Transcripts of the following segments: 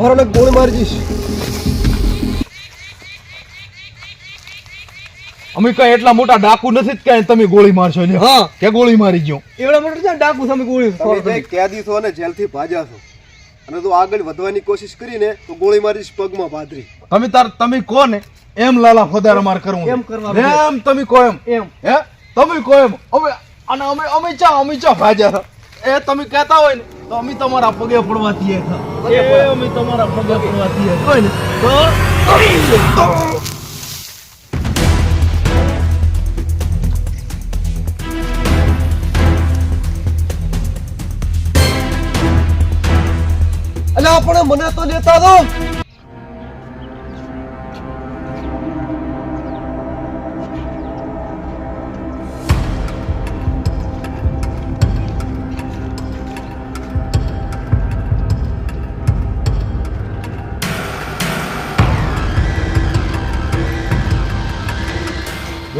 મારાને ગોળી મારી જઈશ અમે કઈ એટલા મોટા ડાકુ નથી જ કઈ તમે ગોળી મારશો ને હા. કે ગોળી મારી ગયો. એવડા મોટા છે ડાકુ સામે ગોળી તમે કેદી છો? અને જેલથી ભાજ્યા છો. અને તું આગળ વધવાની કોશિશ કરીને તો ગોળી મારીશ પગમાં પાદરી. તમે તાર તમે કો ને એમ લાલા ફોદાર માર કરવું એમ કરવા એમ તમે કો એમ. એમ હે? તમે કો એમ અમે અને અમે અમે ચા અમે ચા ભાજ્યા હતા. એ તમે કહેતા હોય ને તો અમે તમારા પગે પડવા તૈયાર હતા. પગે પડવા. એ અમે તમારા પગે પડવા તૈયાર હોય ને તો અલ્યા આપણે મને તો લેતા દો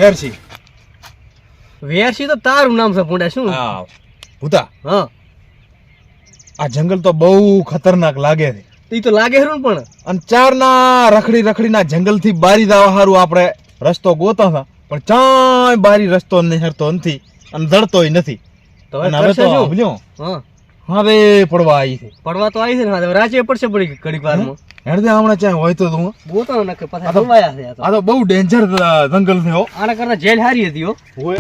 વેરસી વેરસી તો તારું નામ છે પૂંડા શું? હા ભૂતા. હા. આ જંગલ તો બહુ ખતરનાક લાગે છે. ઈ તો લાગે હરું પણ. અને ચારના રખડી રખડીના જંગલથી બારી દાવા હારું આપણે રસ્તો ગોતા હતા પણ ચાય બારી રસ્તો નહેરતો નથી અને દળતોય નથી. તો હવે તો શું? હા હવે પડવા આવી છે. પડવા તો આવી છે ને રાચે પડશે પડી ઘડીક વારમાં. હેડદે હમણાં ચાય હોય તો તું ગોતાનો નખે પાછા તો- છે આ તો. બહુ ડેન્જર જંગલ છે હો. આના કરતા જેલ હારી હતી હો. હોય.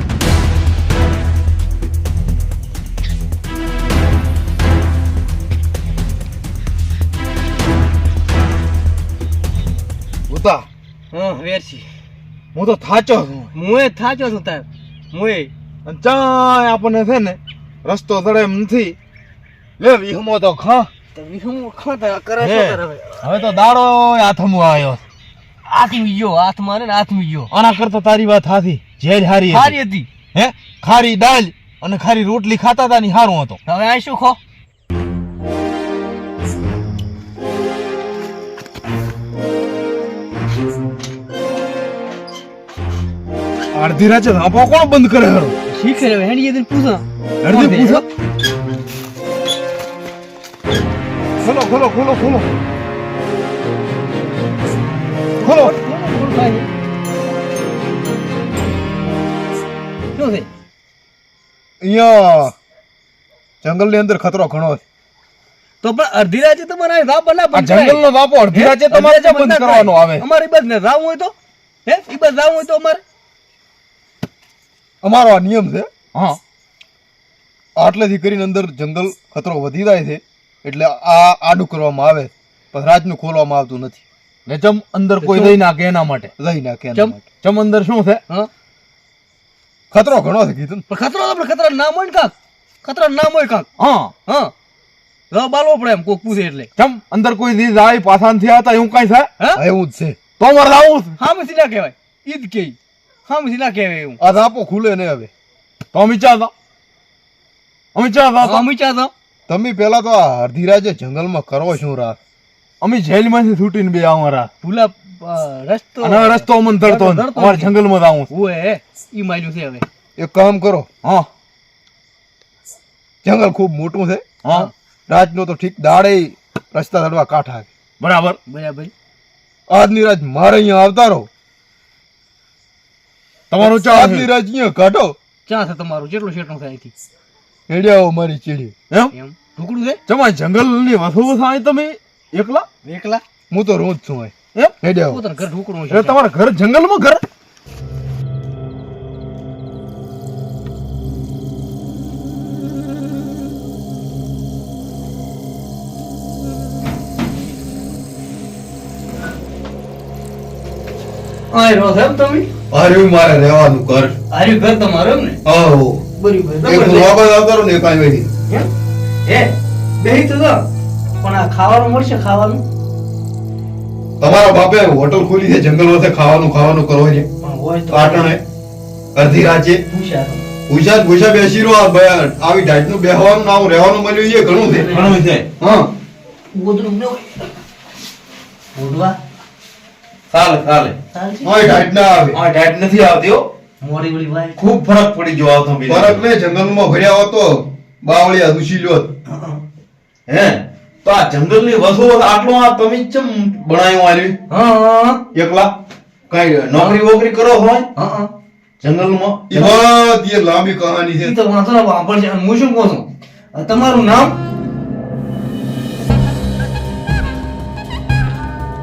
ઉતા હા વેરસી હું તો થાચો છું. મુએ થાચો છું તાર. અને ચાય આપણને છે ને રસ્તો તળે એમ નથી. લે વિહમો તો ખ. તો વિહું ખાતા કરે. કરે હવે? હવે તો દાડો હાથમો આવ્યો. આથમી ગયો હાથ મારે ને આથમી ગયો. આના કરતા તારી વાત હાથી. ઝેર હારી. હારી હતી? હે? ખારી દાળ અને ખારી રોટલી ખાતા હતા ની હારું હતો. હવે આ શું ખો? અડધી રાતે આપો કોણ બંધ કરે હારો શીખે હેડી જઈને પૂછા. અડધી પૂછો. ખોલો ખોલો ખોલો ખોલો. ખોલો. શું છે? અહીંયા જંગલની અંદર ખતરો ઘણો છે. તો પણ અડધી રાતે તમારે રાહ બના જંગલ નો ધાપો અડધી રાતે તમારે બંધ કરવાનો આવે. અમારે બસ ને રાવ હોય તો. હે? એ બસ રાવ હોય તો અમારે. અમારો આ નિયમ છે. હા. આટલેથી કરીને અંદર જંગલ ખતરો વધી જાય છે. એટલે આ આડું કરવામાં આવે પણ રાતનું ખોલવામાં આવતું નથી. ને ચમ અંદર કોઈ લઈ નાખે એના માટે? લઈ નાખે ચમ? ચમ અંદર શું છે? ખતરો ઘણો છે કીધું પણ ખતરો તો ખતરા નામ હોય ને કાંક. ખતરા નામ હોય કાંક. હા. હા. બાલવો પડે એમ કોક પૂછે એટલે. ચમ અંદર કોઈ દીધ જાય પાછા નથી આવતા એવું કઈ થાય હા? એવું જ છે. તો અમારે આવું છે. હા ના કહેવાય. ઈદ કે હા ના કહેવાય એવું. આ ધાપો ખુલે ને હવે. તો અમે ચાતા અમે ચાતા હા મીચા તો તમે પેલા તો આ અડધી જંગલમાં કરો શું રા. અમે જેલમાંથી છૂટીને બે અમારા ભૂલા અ, રસ્તો. અને રસ્તો અમન ધરતો અમારે જંગલમાં આવું છે. ઓએ ઈ માર્યું છે હવે. એક કામ કરો. હા. જંગલ ખૂબ મોટું છે. હા. રાતનો તો ઠીક દાડે રસ્તા ધડવા કાંઠા છે. બરાબર. બરાબર. આજની રાત મારે અહીંયા આવતા રહો. તમારું ચા આજની રાત અહીંયા કાઢો. ક્યાં છે તમારું? જેટલું શેટું થાયથી હેડ્યા મારી ચીડી એમ. ઢુકડું છે? તમારે જંગલની વસો થાય તમે. એકલા? એકલા? હું તો રોજ છું હોય એમ? હેડ્યા પોતાનું ઘર ઢોકળું છે. તમારા ઘર જંગલમાં ઘર? અરે મારે રહેવાનું ઘર. આર્યું ઘર તમારું ને? આવો. બરાબર રહું ને વળી. એમ? હે બેહી તો પણ આ ખાવાનું મળશે ખાવાનું? તમારા બાપે હોટલ ખોલી છે જંગલ વચ્ચે ખાવાનું ખાવાનું કરો છે. પણ હોય તો પાટણે અડધી રાતે પૂછ્યા તો. ભૂસા જ ભૂસા બેસી રહો આવી ડાઈટનું બેહવાનું ને રહેવાનું મળ્યું છે ઘણું છે. ઘણું છે. હા. ગોદડું ન હોય. ચાલે ચાલે ચાલશે? હા ના આવે. આ ડાયટ નથી આવતી હો. વળી વાય. ખૂબ ફરક પડી ગયો આવતો ફરક ને જંગલમાં ભર્યા હોત બાવળી અદુશી દૂષી લ્યો. હં. તો આ જંગલની વસોવસ આટલો આ તમે ચમ બનાવ્યો હા હા એકલા? કઈ નોકરી વોકરી કરો હોય? હા જંગલમાં? બધી લાંબી કહાની છે. તો વાંધો ના વાપરશે હું શું કહું છું? તમારું નામ?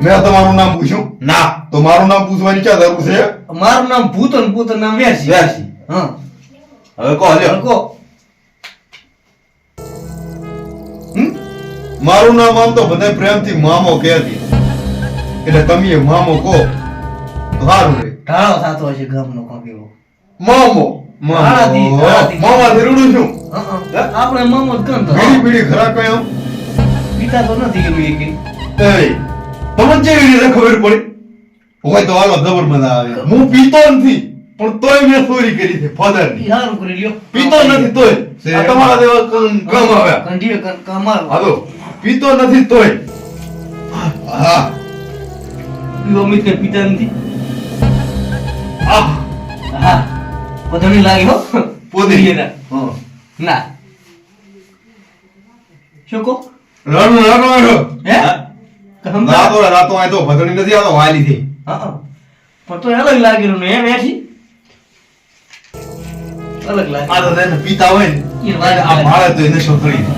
મેં તમારું નામ પૂછ્યું? ના. તો મારું નામ પૂછવાની ક્યાં જરૂર છે? મારું નામ ભૂત અને પૂતનું નામ વ્યાસી વ્યાસી હા. હવે કહો લ્યો. કહો. મારું નામ આમ તો બધા પ્રેમથી મામો કહેતી. એટલે તમે મામો કહો તો સારું રે ટાળો થતો હશે ગામનો કોક એવો. મામો. મામો. મામા ધીરુડું છું. આપણે મામો જ ગણતો બીડી બીડી ખરા કઈ આમ? પિતા તો નથી એક. એ તમને કેવી રીતે ખબર પડી? હોય તો હાલો જબર મજા આવે. હું. પીતો નથી પણ તોય મેં ચોરી કરી છે ફાધરની. હારું કરી લ્યો. પીતો નથી તોય. તમારા જેવા કામ આવ્યા. કંઠીએ કામ કમાલ હાલો. પીતો નથી તોય. હા પીવો મિત કે પિતા નથી. આહ હા. પધણી લાગી હો. પીએના. હો. ના. શું કહો? રાણો રાણો હે? રાતો રાતો આ તો ભદણી નથી આવતો વાલી થી હા. પણ તો અલગ લાગેલું ને એમ એથી અલગ લાગે. આ તો તેને પીતા હોય ને આ માળે તો એને શોધડી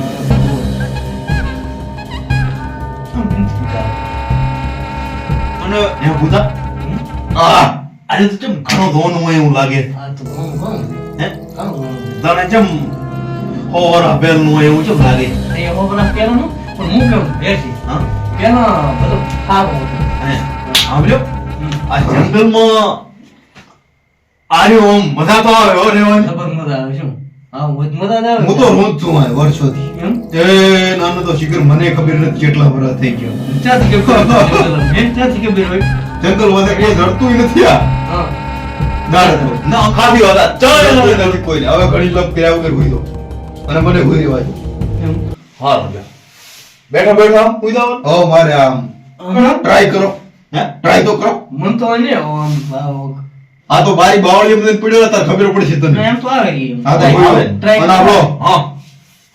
અને એ ભૂતા આ આજે તો ચમ ઘણો ધોન હોય એવું લાગે આ તો ઘણું ઘણું હે. તને ચમ હોર આપેલનું હોય એવું ચમ લાગે એ હો બધા પહેલાનું, પણ હું કેવું બેસી હા પહેલા બધું સારું હતું હે સાંભળ્યો આ જંગલમાં આર્યો મજા તો આવે હો રેવાની ખબર મજા આવે શું હા હું હું તો રોજ છું આ વર્ષોથી. એ નાનો તો શિખર મને ખબર નથી કેટલા વર્ષ થઈ ગયો. એમ હોય? જંગલ વધે કોઈ જડતું નથી આ. હા. ના નથી કોઈ હવે ઘણી લપ કર્યા વગર હોઈ દો અને મને હોઈ રહેવા દો હાલ બેઠા બેઠા હુઈ જાવ હવે મારે આમ. ટ્રાય કરો. હે? ટ્રાય તો કરો. મન તો આમ. આ તો બારી બાવળી એમને પીડ્યો હતા ખબર પડશે તને. એમ તો આવે હા તો આવે. આપણો હા.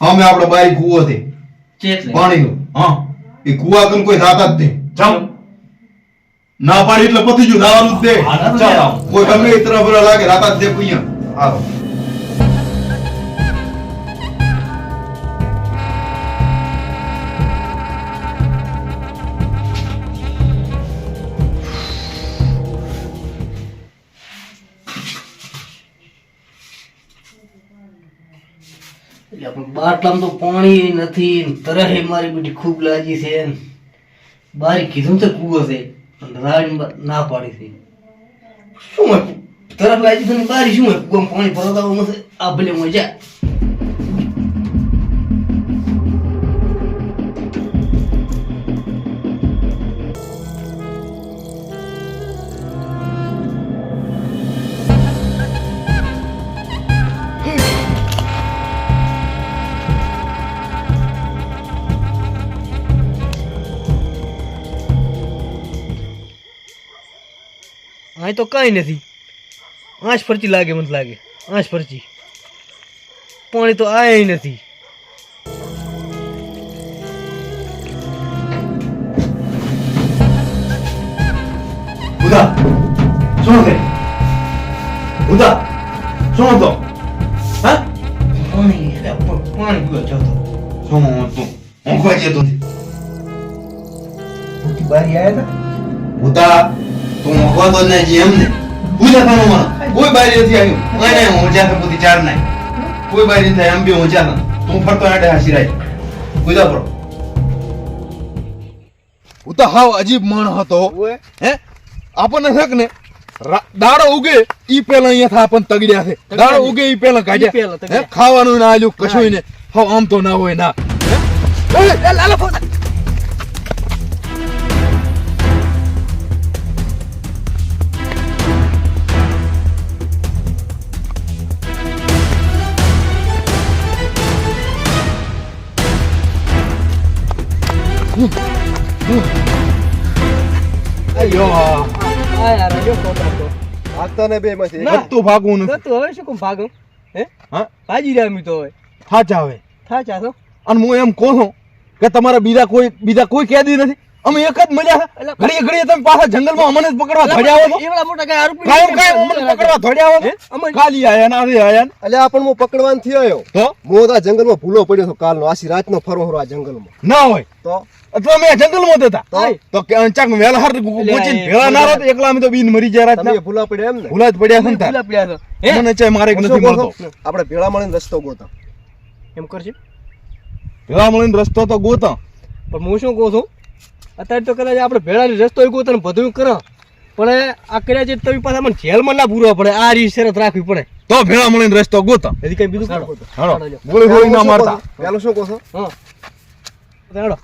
અમે આપણો બારી કૂવો છે. પાણીનો. હા. એ કૂવા કન કોઈ જાતા જ નહીં જાઉં ના પાડી એટલે પતી ગયું દાવાનું જ દે. કોઈ ગમે એ તરફ લાગે રાતા જ દે કુયા હાલો. બાટલામાં તો પાણી નથી તરહે મારી બધી ખૂબ લાજી છે. બારી કીધું તો કૂવો છે રાણી ના પાડી છે. શું તરફ લાગી છે બારી શું હોય? પાણી નથી આ ભલે મજા અહીં તો કાંઈ નથી. આંચ ફરતી લાગે મને લાગે. આંચ ફરતી. પાણી તો આય નથી. ઉદા શું છે? ઉદા શું હતો? હા? પાણી પાણી પીવા જતો. શું હતું? ઊંઘવા જતો બારી આવ્યા ઉદા તું ઊંઘવા તો ને જેમ ને પૂજા તને મને કોઈ બારી નથી આવ્યું કોઈ નહીં ઊંચા તો બધી ચાર નહીં. કોઈ બારી નથી એમ બી ઊંચા ના તું. ફરતો હાડે હાસી રાય. પૂજા પર હું તો હાવ અજીબ માણ હતો. હે? આપણને છે કે ને દાડો ઉગે ઈ પેલા અહીંયા આપણને તગડ્યા છે. દાડો ઉગે ઈ પેલા ઈ કાઢ્યા. ખાવાનું ના આલ્યું કશું ને. હાવ આમ તો ના હોય ના. હે? લાલા ફોન. આ યાર ભાગતા ને બે માંથી નથી. હવે શું કોમ ભાગો હે? હા? ભાજી રહ્યા તો હવે. થાચા આવે થા ચાસો અને હું એમ કહું છું કે તમારા બીજા કોઈ બીજા કોઈ કેદી નથી? અમે એક જ મજા ઘડીએ ઘડીએ તમે પાછા જંગલમાં અમને જ પકડવા ધડ્યા હો. એવડા મોટા કઈ આરોપી કાયમ કાયમ અમને પકડવા ધડ્યા હો. અમે ખાલી આયા ના આજે આયા એટલે આ પણ હું પકડવાન તો હું? તો આ જંગલમાં ભૂલો પડ્યો હતો કાલનો. આશી રાતનો ફરો હરો આ જંગલમાં. ના હોય. તો? અથવા અમે જંગલમાં હતા. તો? તો કે ચાક વેલા હાર ગોચીને ભેળા ના રહો એકલા અમે તો બીન મરી જાય રાતના. ભૂલા પડ્યા એમ ને ભૂલા જ પડ્યા છે ને ભૂલા પડ્યા મને ચાય મારે એક નથી મળતો. આપણે ભેળા મળીને રસ્તો ગોતા. એમ કરજે ભેળા મળીને રસ્તો તો ગોતા. પણ હું શું કહું છું? અત્યારે તો કદાચ આપણે ભેળાની રસ્તો એ ગોતન બધું કરો. પણ આ કર્યા છે તમે પાછા મને જેલમાં ના પૂરવા પડે આ રીત શરત રાખવી પડે. તો ભેળા મળીને રસ્તો ગોતો. હજી કઈ બીજું. ગોળી ગોળી ના મારતા. કહો શું કહો છો?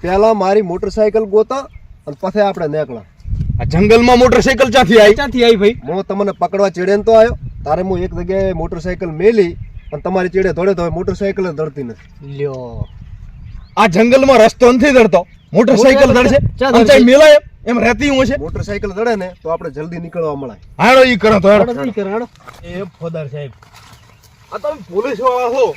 પેલા મારી મોટરસાયકલ ગોતા અને પછી આપણે નીકળા. આ જંગલમાં મોટરસાયકલ ચાથી આવી? ચાથી આવી ભાઈ? હું તમને પકડવા ચેડે તો આવ્યો. તારે હું એક જગ્યાએ મોટરસાયકલ મેલી અને તમારી ચેડે દોડે તો મોટરસાયકલ જ દોડતી નથી. લ્યો. આ જંગલમાં રસ્તો નથી દડતો. મોટરસાયકલ દડશે. મેલાય એમ? રહેતી હું છે મોટરસાયકલ દડે ને તો આપણે જલ્દી નીકળવા મળે. હાડો ઈ કરો તો હાડો. હાડો ઈ કરો, એ ફોદર સાહેબ. આ તમે પોલીસવાળા છો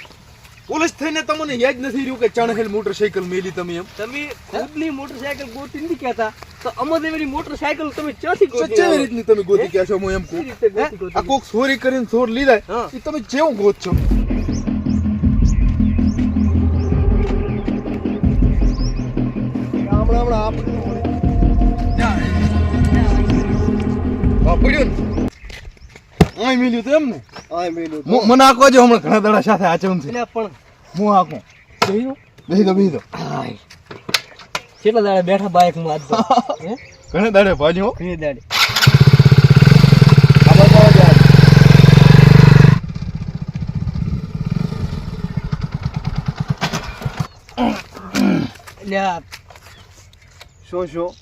પોલીસ થઈને તમને યાદ નથી રહ્યું કે ચણહેલ મોટરસાયકલ મેલી તમે એમ? તમે ખુદની મોટરસાયકલ ગોતી નથી કહેતા. તો અમદેવની મોટરસાયકલ તમે ચોથી ગોતી કેવી રીતની તમે ગોતી કહેશો છો હું એમ કહું? હે? આ કોક ચોરી કરીને ચોર લીધા. એ તમે જેવું ગોત છો? હમણાં પડ્યું આય મેલ્યું તો એમ ને? આ મેલું તો. મુ- મને આખો જો હમણાં ઘણા દડા સાથે આચમ છે. પણ હું આખું. જોયું? બેસી દો બેસી દો આય કેટલા દાડા બેઠા બાઇકમાં આજ હે? ઘણા દાડે ભાજ્યો ઘણી દાડે. આ બાજુ આવજો આજ. એટલે આ શું શું?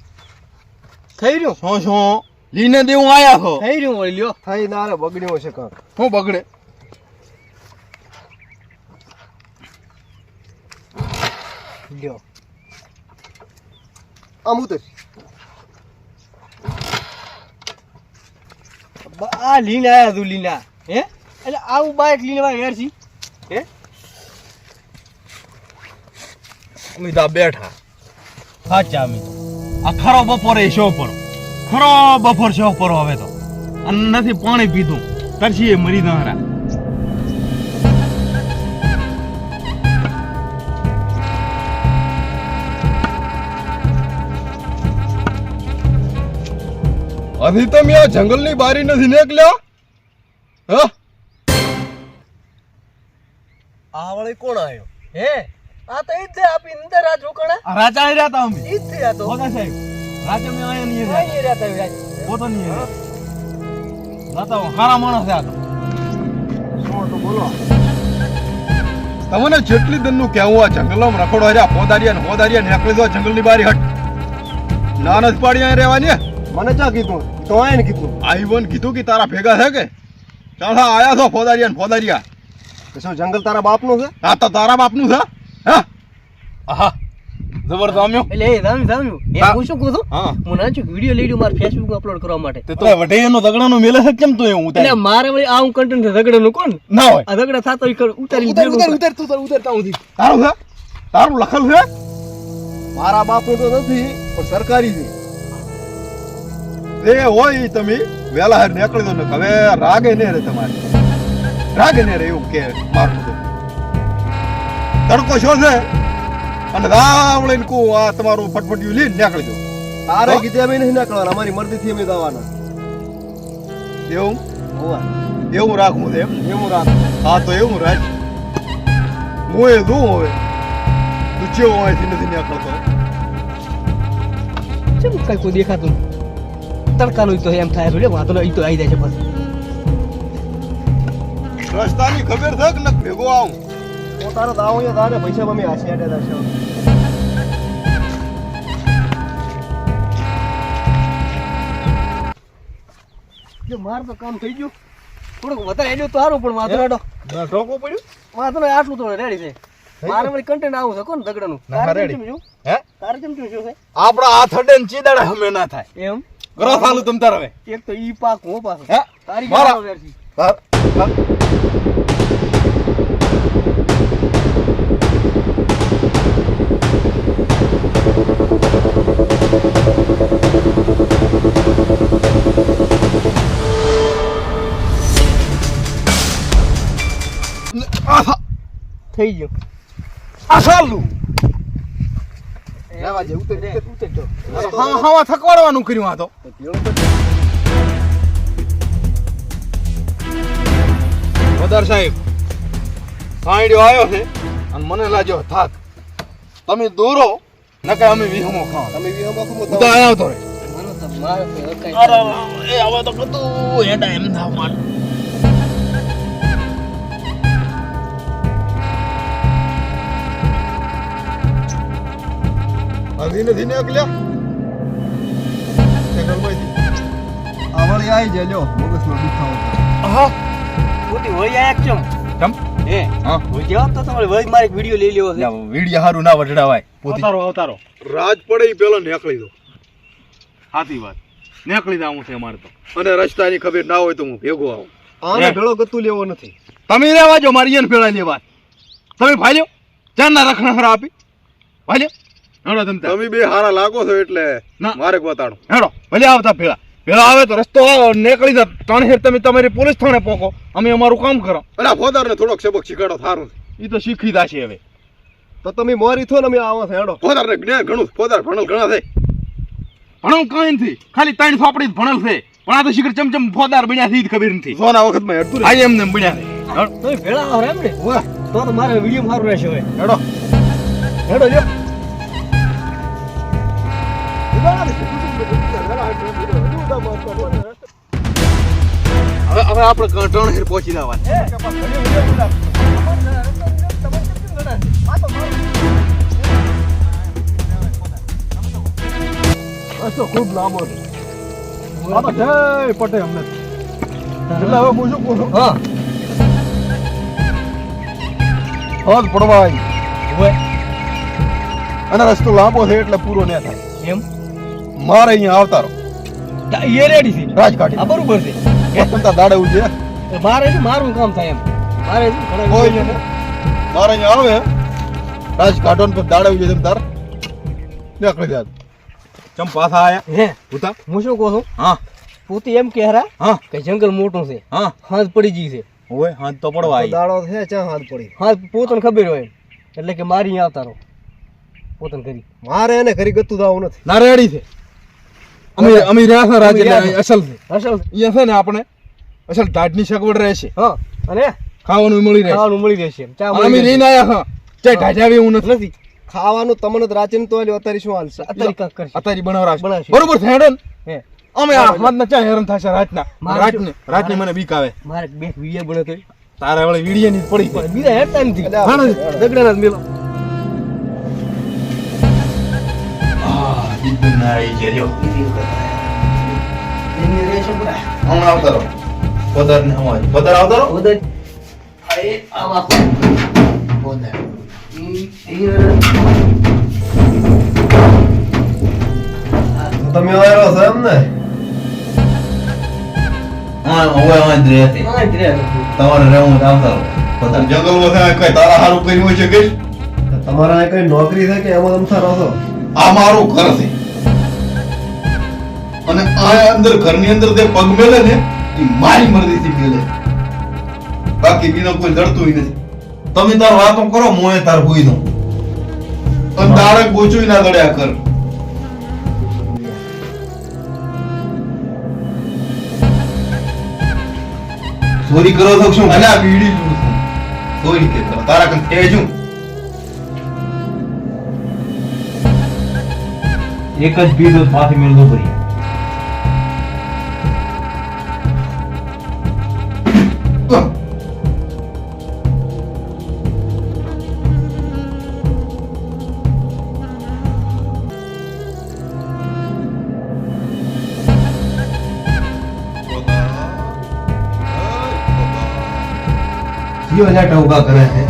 થઈ રહ્યું? શું શું? લીને દેવું આયા થઈ રહ્યું વળી લ્યો. થઈ ના બગડ્યો છે શું બગડે? લ્યો. આમ ઉતર આ લીન આયા તું લીના. હે? એટલે આવું બાઇક લીને વાય યાર છી. હે? બેઠા. સાચા આ ખરો બપોરે શો પર ખરો બપોર શો પર હવે તો. અને નથી પાણી પીધું. તરસી એ મરી અભી તો મેં આ જંગલની બારી નથી નીકળ્યો? હ? આ વળી કોણ આવ્યો હે? આ તો ઈ જ આપી અંદર આ રોકણા. રાજા આઈ રહ્યા અમે. ઈ જ તો. હોદા સાહેબ રાજા મેં આયા નહીં આ ઈ રહેતા હોય આજ. પોતો નહીં રાતા હારા માણસ છે આ તો. શું તો બોલો તમને જેટલી દનનું કહેવું આ જંગલમાં રખડો હર્યા પોદારિયા ને હોદારિયા નીકળી દો જંગલની બારી હટ. ના નથી પાડી અહીં રહેવાની મને ચા કીધું? તો આય ને કીધું. આઈ વન કીધું કે તારા ભેગા છે કે? ચાલ આયા છો ફોદારિયા ને ફોદારિયા શું જંગલ તારા બાપનું છે? હા તો તારા બાપનું છે. હા? આહા. જબર જામ્યો? એટલે એ રામ રામ એ હું. શું કહું છું? હા. હું નાચું વીડિયો લઈ મારા ફેસબુક અપલોડ કરવા માટે. તે તો વઢૈયાનો દગડાનો મેલે છે કેમ તો એટલે મારે વળી આ હું કન્ટેન્ટ કોણ? ના હોય. આ રગડા થતો ઈ ઉતારી ઉતર ઉતર ઉતર તું ઉતર તાઉં દી તારું છે? તારું લખલ છે? મારા બાપનું તો નથી પણ સરકારી છે. એ હોય તમે વેલા નીકળી દો ને હવે રાગે ને રે તમારે. રાગે ને રે એવું કે મારું તડકો છો છે અને રાવળીને કહું આ તમારું ફટફટિયું લઈને નીકળજો દો તારે? કીધે અમે નહીં નીકળવાના અમારી મરજીથી અમે જવાના એવું? એવું રાખવું છે એમ? એવું રાખ હા તો એવું રાખ. હું એ દઉં હવે. તું ચેવો અહીંથી નથી નીકળતો? ચમ કઈ કોઈ દેખાતું નહીં. તડકાનું તો એમ થાય છે વાંધો નહીં, તો આવી જાય છે બસ. રસ્તાની ખબર થક કે ભેગો આવું. તારે દાવો એ તારે પૈસા મમ્મી હાસી આડે છે જો માર તો કામ થઈ ગયું. થોડુંક વધારે હેડ્યું તો સારું પણ વાંધો નહીં, ઢોકો પડ્યું? વાંધો નહીં, આટલું થોડું રેડી છે. મારે વળી કન્ટેન્ટ આવું છે કોણ દગડનું? તારે કેમ છું હે? તારે કેમ છું છે? આપડા હાથ અડે ને ચીદાડે હમે ના થાય. એમ? કરો ચાલુ તમ તારે એક તો ઈ પાક હું પાછો. હે? તારી મારા- થઈ ગયું. આ સાલું. રહેવા દે, ઉતર, ઉતર, જો. હા હા થકવાડવાનું કર્યું આ તો. વદાર સાહેબ સાંઈડ્યો આવ્યો છે અને મને લાગ્યો થાક. તમે દોરો નકે અમે વિહમો ખાવા. તમે વિહમો ખાવ તો આવ્યો તો આવતો રે. મને તો મારે તો અરે એ હવે તો બધું હેડા એમ થાવ માર. હજી નથી દુખાવો. હા? જાવ તો તમારે મારે લઈ લેવો છે. વીડિયા હારું ના વઢડાવાય. પોતી. અવતારો રાજ પડે ઈ પેલો નેકળી દો. સાચી વાત. નેકળી જાવું છે અમારે તો. અને રસ્તાની ખબર ના હોય તો હું ભેગો આવું. આને ભેળો ગતું લેવો નથી. તમે રેવા જો મારી એને ફેળા લેવા. તમે ભાલ્યો? ચારના રખણા ખરા આપી. ભાલ્યો? હેડો તમે. તમે બે હારા લાગો છો એટલે ના. મારે બતાડો. હેડો ભલે આવતા ભેળા. ભેળા આવે તો રસ્તો આવો નીકળી જા ત્રણ હેર તમે તમારી પોલીસ થાણે પોકો. અમે અમારું કામ કરો. અને ફોદાર ને થોડોક સબક શીખવાડો સારું એ તો શીખી દાશે હવે. તો તમે મોરી થો ને અમે આવો છે હેડો. ફોદારને જ્ઞાન ઘણું ફોદાર ભણેલ ઘણા છે. ભણેલ કઈ નથી. ખાલી ત્રણ ફાપડી જ ભણેલ છે. પણ આ તો શીખર ચમચમ ફોદાર બન્યા થી ખબર નથી. સોના વખતમાં હેડતું આ એમ બન્યા છે. હેડો. તમે ભેળા આવો એમ ને તો તો મારે વીડિયો સારું રહેશે હવે. હેડો. હેડો લ્યો. હવે હવે આપણે ત્રણ હેર પહોંચી જવા રસ્તો ખૂબ લાંબો છે. આ તો જય પટે અમને. એટલે હવે હું શું હા. હદ પડવાય. અને રસ્તો લાંબો છે એટલે પૂરો ન થાય. એમ? મારે અહીંયા આવતા રહો. એ રેડી છે. રાજકાઠી આ બરોબર છે. પોતપોતા દાડે ઉજે. મારે છે મારું કામ થાય એમ. મારે છે ઘણા કોઈ નહીં. મારે અહીંયા આવે. રાજકાઠો ને પછી દાડે ઉજે તાર. નીકળી જાય ચમ પાછા આયા? હે? ઉતા હું શું કહું છું? હા. પોતી એમ કહેરા હા. કે જંગલ મોટું છે. હા. હાથ પડી ગઈ છે. ઓય હાથ તો પડવા આવી. દાડો છે ચા હાથ પડી? હાથ પોતને ખબર હોય એટલે કે મારી આવતા રહો. પોતાને કરી મારે એને કરી ગતું દાવું નથી. ના રેડી છે. અમે અમે રહ્યા રાજ અસલ અસલ અહીંયા છે ને આપણે અસલ ટાટની સગવડ રહેશે. હા અને? ખાવાનું મળી રહેશે. ખાવાનું મળી રહેશે. ચા અમે લઈને આયા હા. ચાય ઢાઢાવી હું નથી. ખાવાનું તમને તો રાચીને તો આલ્યું, અત્યારે શું હાલશે? અત્યારે કાક કરશે. અત્યારે બનાવરા બનાવશે. બરોબર છે હેડો હે. અમે આ ના ચા હેરાન થશે રાતના. રાતને રાતને મને બીક આવે. મારે બે વીડિયો બને તો તારે વળી વીડિયો ની પડી બીજા હેડતા નથી? દગડાના મેલો. આ બીજું ના આવી છે હમણાં આવતા રહો ને હમણાં પધાર આવતા રહો ઓદર અરે આવા ઓદર તમે આવ્યો છો એમ ને હોય કઈ નોકરી છે કે એમાં તમે રહો છો? આ મારું ઘર છે. અને આ અંદર ઘરની અંદર તે પગ મેલે ને એ મારી મરજીથી મેલે. બાકી બીનો કોઈ લડતું નથી. તમે તાર વાતો કરો મોએ તાર હોઈ દઉં અને તારે ગોચું ના દડ્યા કર. ચોરી કરો તો શું? અને આ બીડી લૂં છું. રીતે કરો. તારા કન છે એક જ બીડો માથે મેળવો પડી કયો લેટા ઊભા કરે છે.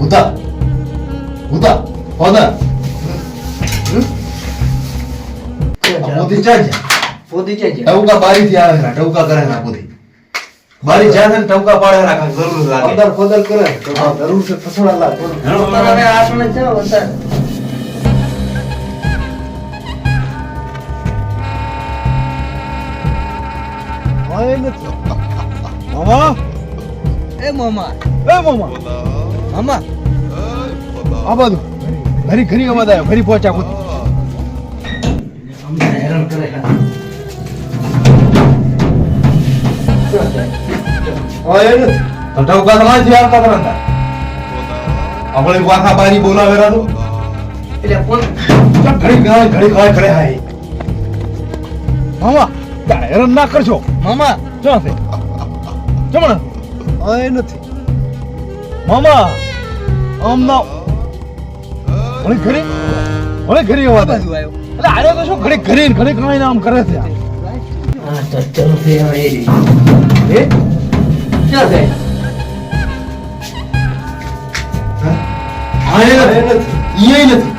ઉતા ઉતા ઓદા મોતી ચાલ. પોતી છે ટવકા બારી થી આવે ટવકા કરે ના પોતી બારી જાય ને ટવકા પાડે રાખે જરૂર લાગે. ખોદલ ખોદલ કરે. જરૂર છે ફસણા લાગ. પોતાને આસણે છે વંતા હોય નથી મામા? એ મામા. એ મામા. મામા. આ બાજુ. ઘરી ઘરી અવાજ આવ્યો. ઘરી પહોંચ્યા ખુદ. હેરાન કરે નથી તો આપણે વાખા બારી બોલાવે રાનું એટલે પણ ઘડી ઘડી ગાય ઘડે હાય મામા હેરાન ના કરશો. મામા જો છે જમણ આય નથી. મામા આમ ના. ઘણી ઘરી ઘણી ઘરી આવે. બાજુ આવ્યો. એટલે આરે તો શું ઘડી ઘરી ઘડી ઘણી આમ કરે છે હા ચચ્ચર છે હવે એ રહી. એ? ક્યાં છે આય નથી. ઈય નથી.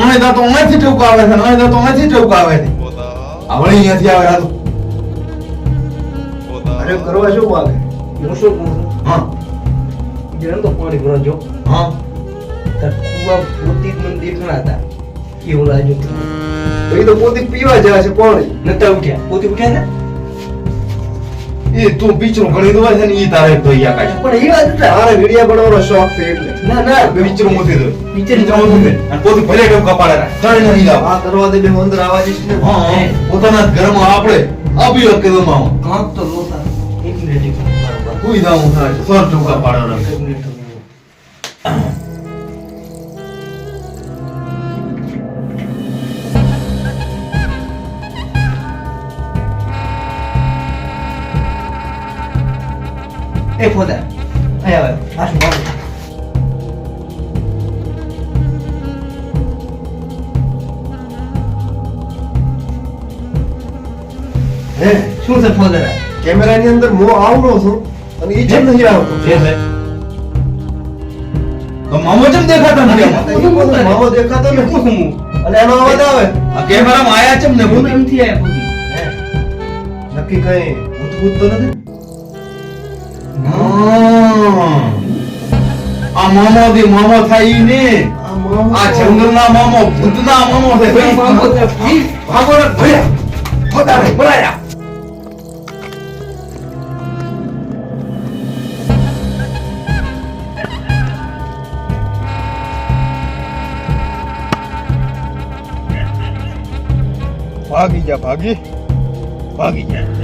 આને દાતો અહીંથી ટોક આવે છે આને દાતો અહીંથી ટોક આવે છે. આપણે અહીંયાથી આવે રાનું અરે કરવા શું વાગે. હું શું કહું છું? હા. જેમ તો પાણી ભરો જો હા. તકુવા કુવા પોતી મને દેખણા હતા. એવું લાગ્યું તો એ તો પોતી પીવા જાય છે પાણી. નતા ઉઠ્યા. પોતી ઉઠ્યા ને? એ તું પીચરું ઘણી દો છે ને એ તારે તો અહીંયા કાઢ પણ એ વાત તારે વિડિયા બનાવવાનો શોખ છે એટલે. ના ના. પીચરું મોતી દો પિક્ચર જાવ તું દે અને પોતે ભલે ટોકા કપાડે ના ચાલે નહીં જાવ આ દરવાજે બે અંદર આવા જઈશ ને. હા. પોતાના ઘરમાં આપણે આપી હકે તો મામા કાંક તો લોતા. એક મિનિટ એક મિનિટ બરાબર કોઈ દાવું થાય સર ટોકા પાડે રા એક મિનિટ એ છે કેમેરાની અંદર મો આવડો છો અને એ જેમ નહીં આવતો એટલે તો મામો જેમ દેખાતા નથી મામો દેખાતો શું હું હું અને એનો અવાજ આવે આ કેમેરામાં આયા છે ને હું એમથી આયા પોતી નક્કી કઈ ભૂત ભૂત તો નથી આ મામો થી મામો થાય ને આ મામો આ જંગલના મામો ભૂતના મામો છે ભાઈ મામો છે, ભાગો ને ભયા ખોટા રે ભાગી જા ભાગી. ભાગી જા.